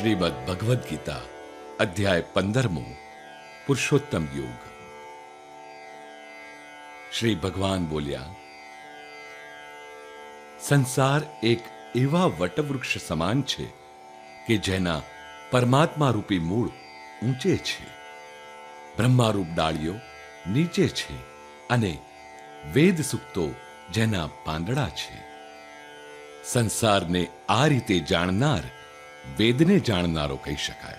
શ્રીમદ ભગવદ્ ગીતા અધ્યાય પંદરમો પુરુષોત્તમ યોગ શ્રી ભગવાન બોલ્યા સંસાર એક એવા વટવૃક્ષ સમાન છે કે જેના પરમાત્મા રૂપી મૂળ ઊંચે છે બ્રહ્મારૂપ ડાળીઓ નીચે છે અને વેદ સૂક્તો જેના પાંદડા છે સંસારને આ રીતે જાણનાર વેદને જાણનારો કહી શકાય.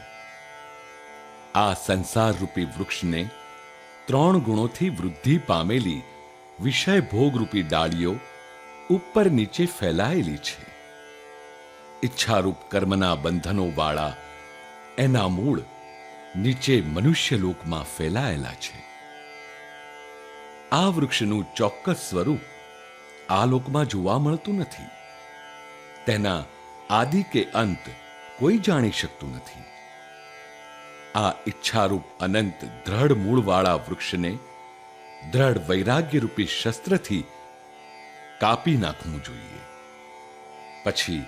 આ સંસાર રૂપી વૃક્ષને ત્રણ ગુણોથી વૃદ્ધિ પામેલી વિષય ભોગરૂપી ડાળીઓ ઉપર નીચે ફેલાયેલી છે. ઈચ્છારૂપ કર્મના બંધનો વાળા એના મૂળ નીચે મનુષ્ય લોકમાં ફેલાયેલા છે. આ વૃક્ષનું ચોક્કસ સ્વરૂપ આ લોકમાં જોવા મળતું નથી. તેના આદિ કે અંત કોઈ જાણી શકતું નથી. આ ઈચ્છારૂપ અનંત દ્રઢ મૂળવાળા વૃક્ષને દ્રઢ વૈરાગ્યરૂપી શસ્ત્રથી કાપી નાખવું જોઈએ. પછી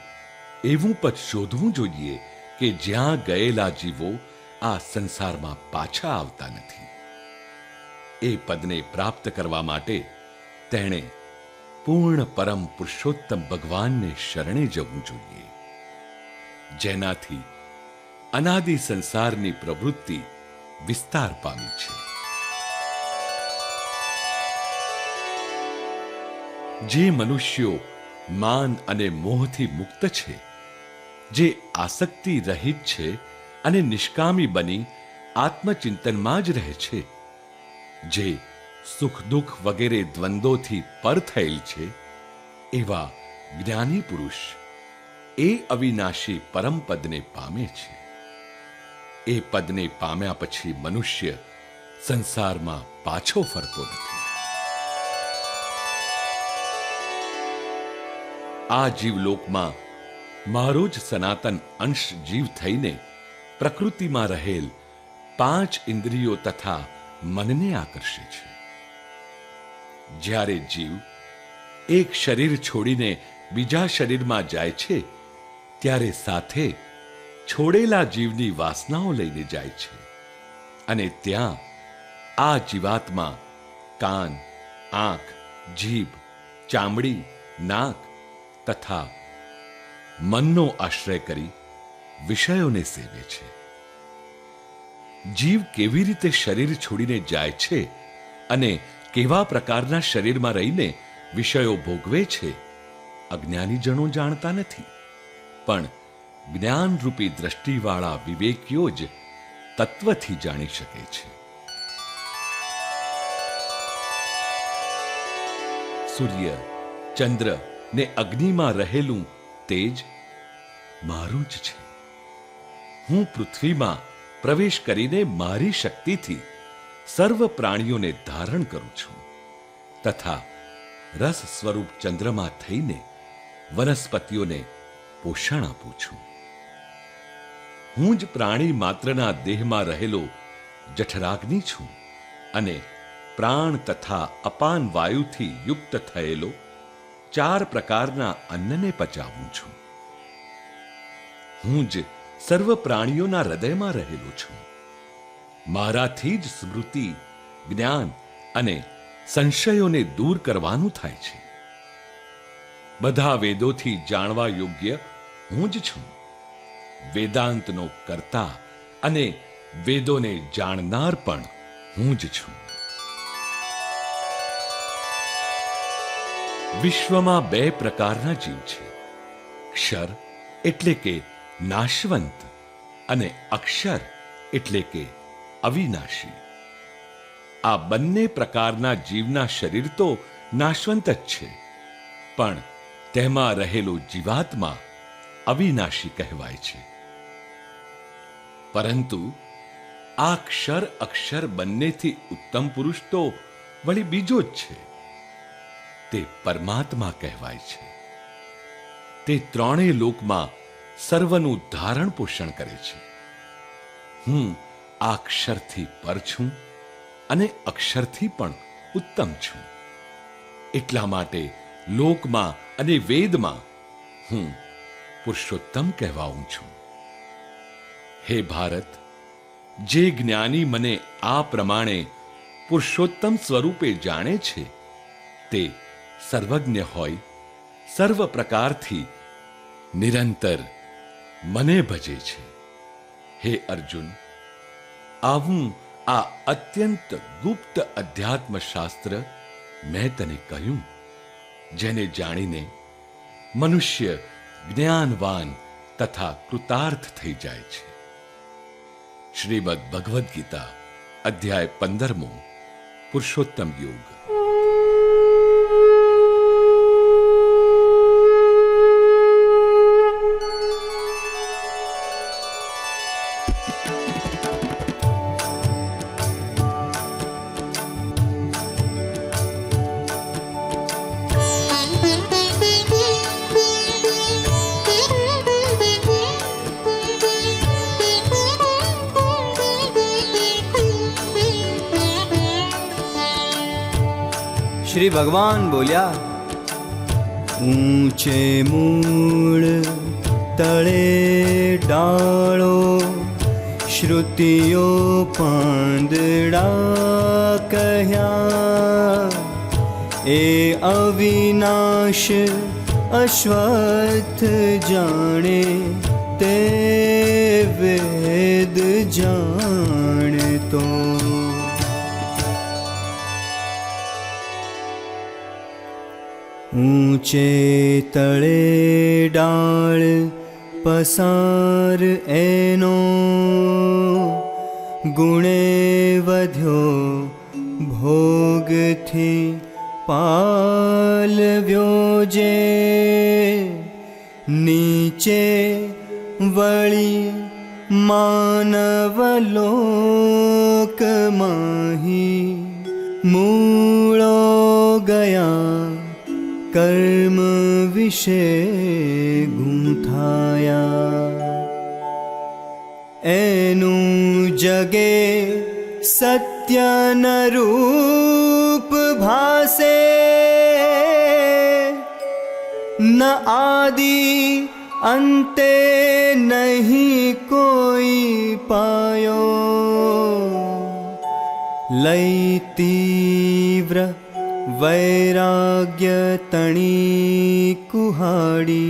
એવું પદ શોધવું જોઈએ કે જ્યાં ગયેલા જીવો આ સંસારમાં પાછા આવતા નથી. એ પદને પ્રાપ્ત કરવા માટે તેણે પૂર્ણ પરમ પુરુષોત્તમ ભગવાનને શરણે જવું જોઈએ. જેનાથી અનાદિ સંસારની પ્રવૃત્તિ વિસ્તાર પામી છે. જે મનુષ્યો માન અને મોહથી મુક્ત છે, જે આસક્તિ રહિત છે અને નિષ્કામી બની આત્મચિંતનમાં જ રહે છે, જે સુખ દુઃખ વગેરે દ્વંદ્વોથી પર થયેલ છે, એવા જ્ઞાની પુરુષ એ અવિનાશી પરમ પદને પામે છે. એ પદને પામ્યા પછી મનુષ્ય સંસારમાં પાછો ફરતો નથી. આ જીવલોકમાં મારો જ સનાતન અંશ જીવ થઈને પ્રકૃતિમાં રહેલ પાંચ ઇન્દ્રિયો તથા મનને આકર્ષે છે. જ્યારે જીવ એક શરીર છોડીને બીજા શરીરમાં જાય છે ત્યારે સાથે છોડેલા જીવની વાસનાઓ લઈને જાય છે. અને ત્યાં આ જીવાતમાં કાન, આંખ, જીભ, ચામડી, નાક તથા મનનો આશ્રય કરી વિષયોને સેવે છે. જીવ કેવી રીતે શરીર છોડીને જાય છે અને કેવા પ્રકારના શરીરમાં રહીને વિષયો ભોગવે છે અજ્ઞાની જણો જાણતા નથી. પણ જ્ઞાનરૂપી દ્રષ્ટિવાળા વિવેકીઓ જ તત્વથી જાણી શકે છે. સૂર્ય, ચંદ્ર ને અગ્નિમાં રહેલું તેજ મારું જ છે. હું પૃથ્વીમાં પ્રવેશ કરીને મારી શક્તિથી સર્વ પ્રાણીઓને ધારણ કરું છું તથા રસ સ્વરૂપ ચંદ્રમાં થઈને વનસ્પતિઓને પોષણ આપું છું. હું જ પ્રાણી માત્રના દેહમાં રહેલો જઠરાગ્નિ છું અને પ્રાણ તથા અપાન વાયુથી યુક્ત થયેલો ચાર પ્રકારના અન્નને પચાવું છું. હું જ સર્વ પ્રાણીઓના હૃદયમાં રહેલો છું. મારાથી જ સ્મૃતિ, જ્ઞાન અને સંશયોને દૂર કરવાનું થાય છે. બધા વેદોથી જાણવા યોગ્ય હું જ છું. વેદાંતનો કરતા અને વેદોને જાણનાર પણ હું જ છું. વિશ્વમાં બે પ્રકારના જીવ છે. ક્ષર એટલે કે નાશવંત અને અક્ષર એટલે કે અવિનાશી. આ બંને પ્રકારના જીવના શરીર તો નાશવંત જ છે. પણ તેમાં રહેલો જીવાત્મા અવિનાશી કહેવાય છે. પરંતુ આ ક્ષર અક્ષર બંનેથી ઉત્તમ પુરુષ તો વળી બીજો જ છે. તે પરમાત્મા કહેવાય છે. તે ત્રણેય લોકમાં સર્વનું ધારણ પોષણ કરે છે. હું આ અક્ષરથી પર છું અને અક્ષરથી પણ ઉત્તમ છું. એટલા માટે લોકમાં અને વેદમાં હું પુરુષોત્તમ કહેવાઉં છું. હે ભારત, જે જ્ઞાની મને આ પ્રમાણે પુરુષોત્તમ સ્વરૂપે જાણે છે, તે સર્વજ્ઞ હોય, સર્વ પ્રકારથી નિરંતર મને ભજે છે. હે અર્જુન, આવું આ અત્યંત ગુપ્ત અધ્યાત્મ શાસ્ત્ર મેં તને કહ્યું, જેને જાણીને મનુષ્ય જ્ઞાનવાન તથા કૃતાર્થ થઈ જાય છે. શ્રીમદ ભગવદ્ ગીતા અધ્યાય પંદરમો પુરુષોત્તમ યોગ. શ્રી ભગવાન બોલ્યા ઊંચે મૂળ તળે ડાળો શ્રુતિઓ પાંદડા કહ્યા એ અવિનાશ અશ્વથ જાણે તે વેદ ऊंचे तळे डाळ पसार एनो गुणे वध्यो भोग थी पाल व्योजे। नीचे वळि मानवलोकमाहि मू गया કર્મ વિશે ગૂંથાયા એનું જગે સત્યન રૂપ ભાસે ન આદિ અંતે નહીં કોઈ પાયો લઈ वैराग्यतणी कुहाडी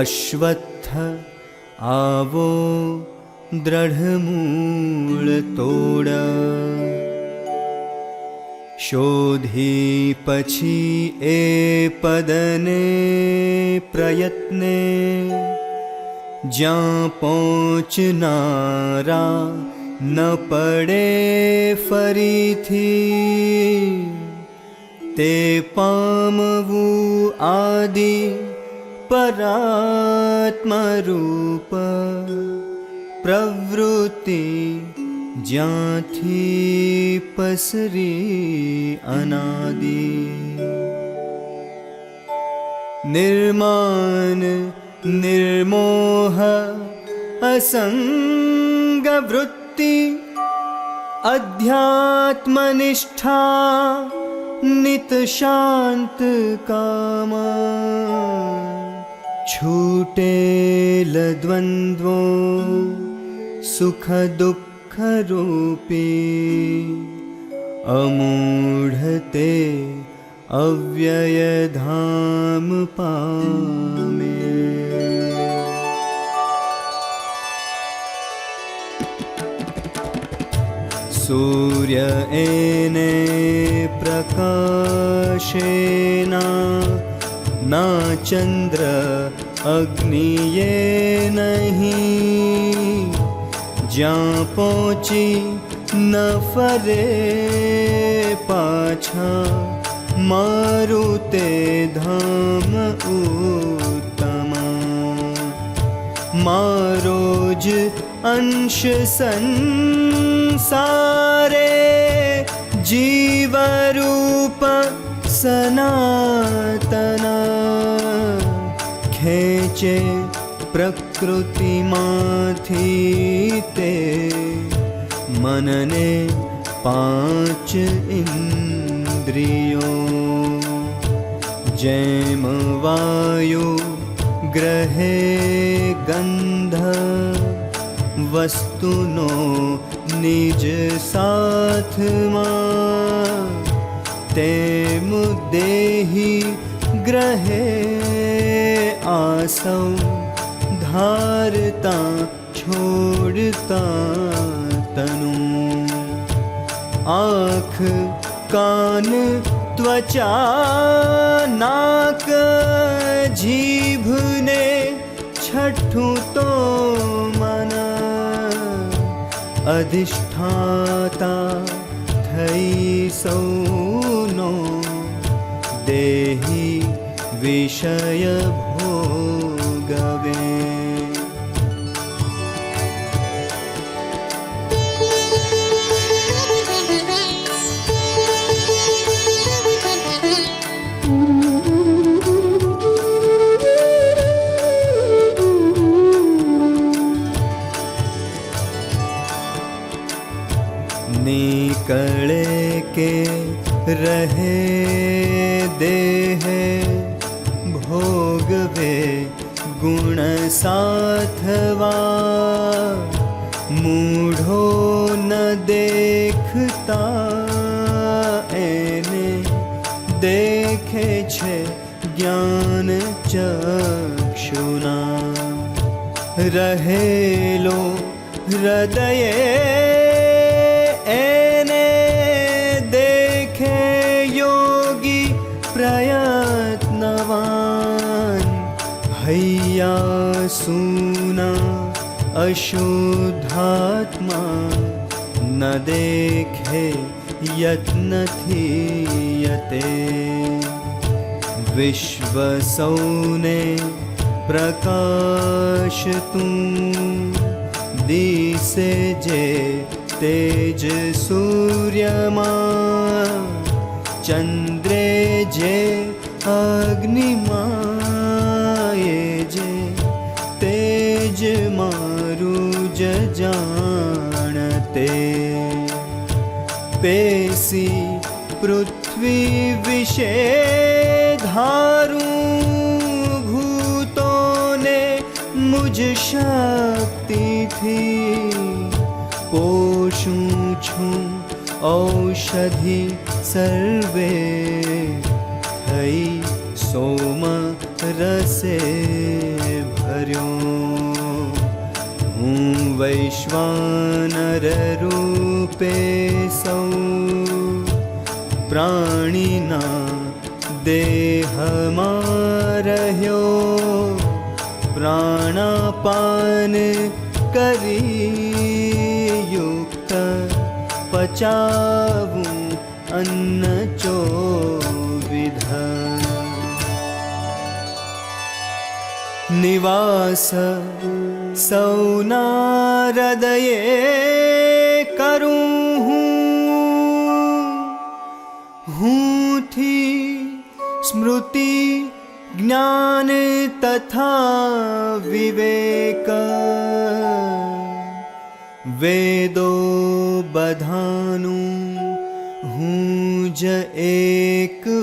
अश्वत्थ आवो दृढमूलतोड। शोधी पछी ए पदने प्रयत्ने ज्या ज्याचनारा न पडे फरीथी। ते पामवु आदि परात्मरूप प्रवृत्ति ज्ञाथि पसरी अनादि। निर्मान् निर्मोह असङ्गवृत्ति अध्यात्मनिष्ठा नित नितशान्त कामा। छूटेल द्वन्द्वो सुखदुःखरूपी अमूढते अव्ययधाम पामे। सूर्य एने प्रकाशेना न चन्द्र अग्निये नहि। जा पोचि न फरे पाछा मारुते धाम उत्तमा। मारोज અંશ સંસારે જીવરૂપ સનાતના ખેંચે પ્રકૃતિમાંથી તે મનને પાંચ ઇન્દ્રિયો જેમ વાયુ ગ્રહે ગંધ વસ્તુનો નિજ સાથમાં તેમ દેહી ગ્રહે આસૌ ધારતા છોડતા તનુ. આંખ, કાન, ત્વચા, નાક, જીભને છઠ્ઠું તો અધિષ્ઠાતા થઈ સૌનો દેહી વિષય ભોગવે માં મૂઢો ન દેખતા એને દેખે છે જ્ઞાન ચક્ષુના. રહેલો હૃદયે અશુદ્ધાત્મા ન દેખે યત્નથી યતે વિશ્વ સૌને પ્રકાશ તું દિશે જે તેજ સૂર્યમાં જાણતે. પેસી પૃથ્વી વિશે ધારું ભૂતોને મુજ શક્તિથી પોષું છું ઔષધિ સર્વે. થઈ સોમ રસે. वैश्वानररूपे सौ। प्राणिना देहमारह्यो। प्राणापान करियुक्त पचावु अन्नचो विध निवास सौना हृदये करूं हु हूथि स्मृति ज्ञान तथा विवेक। वेदो बधानु हूज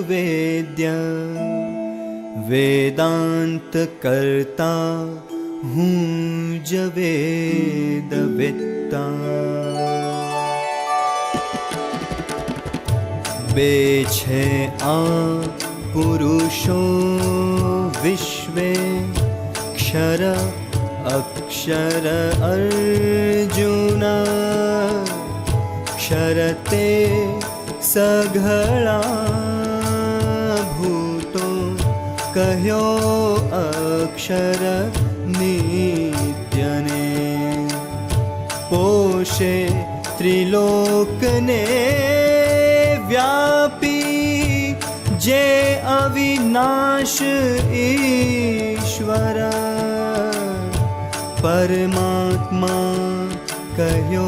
वेदांत वेदान्तकर्ता હું જ વેદ વેત્તા બે છે આ પુરુષો વિશ્વે ક્ષર અક્ષર અર્જુન ક્ષરતે સઘળા ભૂતો કહ્યો અક્ષર પોષે ત્રિલોકને વ્યાપી જે અવિનાશ ઈશ્વર પરમાત્મા કહ્યો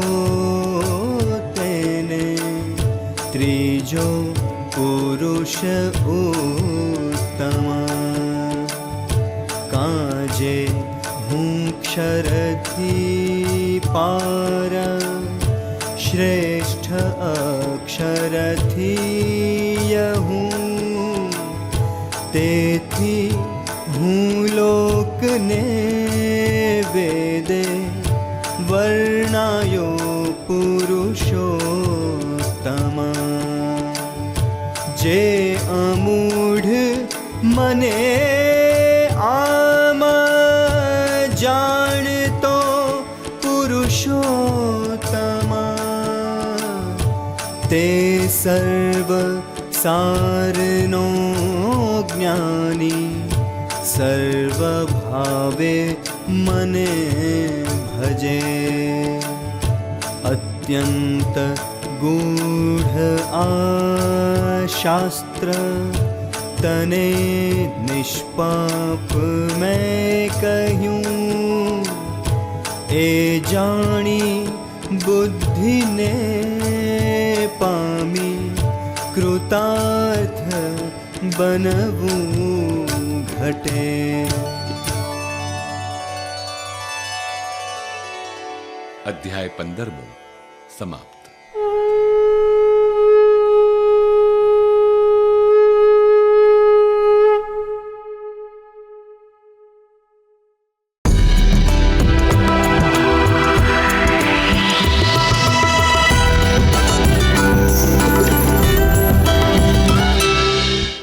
તેને ત્રીજો પુરુષ ઉત્તમ. કાજે હું ક્ષરથી પાર શ્રેષ્ઠ અક્ષરથી હું તેથી હું લોકને વેદે વર્ણાયો પુરુષોત્તમ. જે અમૂઢ મને સર્વ સારનો જ્ઞાની સર્વ ભાવે મને ભજે અત્યંત ગૂઢ આ શાસ્ત્ર તને નિષ્પાપ મેં કહ્યું એ જાણી બુદ્ધિને પામી કૃતાર્થ બનવું ઘટે અધ્યાય પંદરમો સમાપ્ત